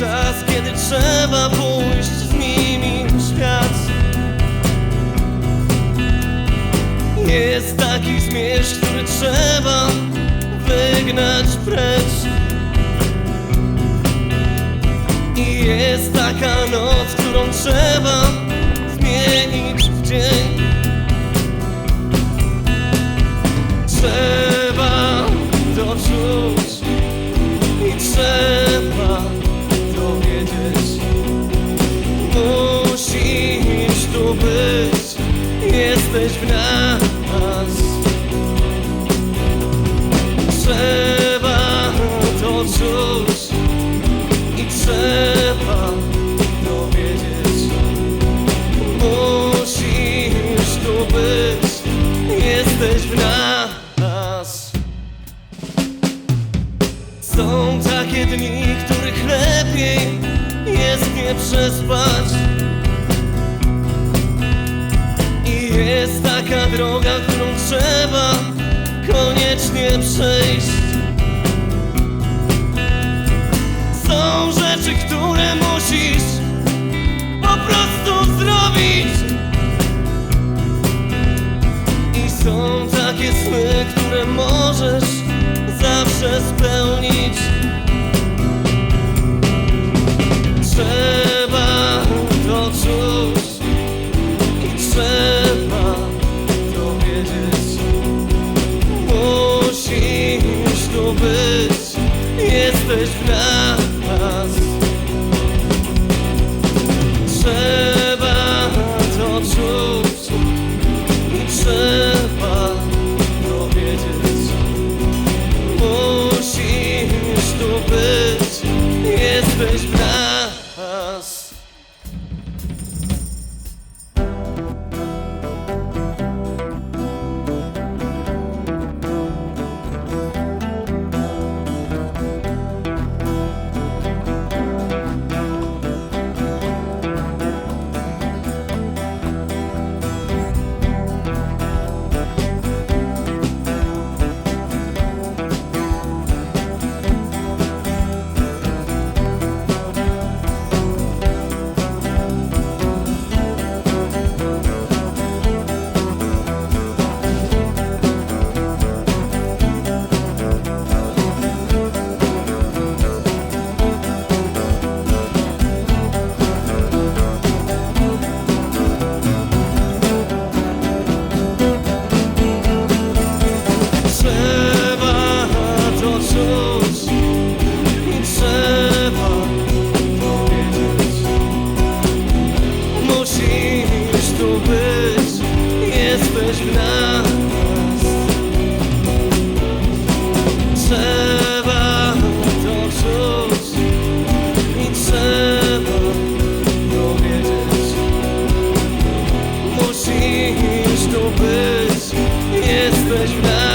czas, kiedy trzeba pójść z nimi w świat. Jest taki zmierzch, który trzeba wygnać precz. I jest taka noc, którą trzeba zmienić w dzień jesteś w nas. Trzeba to czuć i trzeba to wiedzieć. Musisz tu być, jesteś w nas. Są takie dni, których lepiej jest nie przespać koniecznie przejść. Są rzeczy, które musisz po prostu zrobić. I są takie sny, które możesz zawsze spełnić tu być, jesteś w nas. Trzeba to czuć. Trzeba to wiedzieć. Musisz tu być, jesteś w nas jesteś w.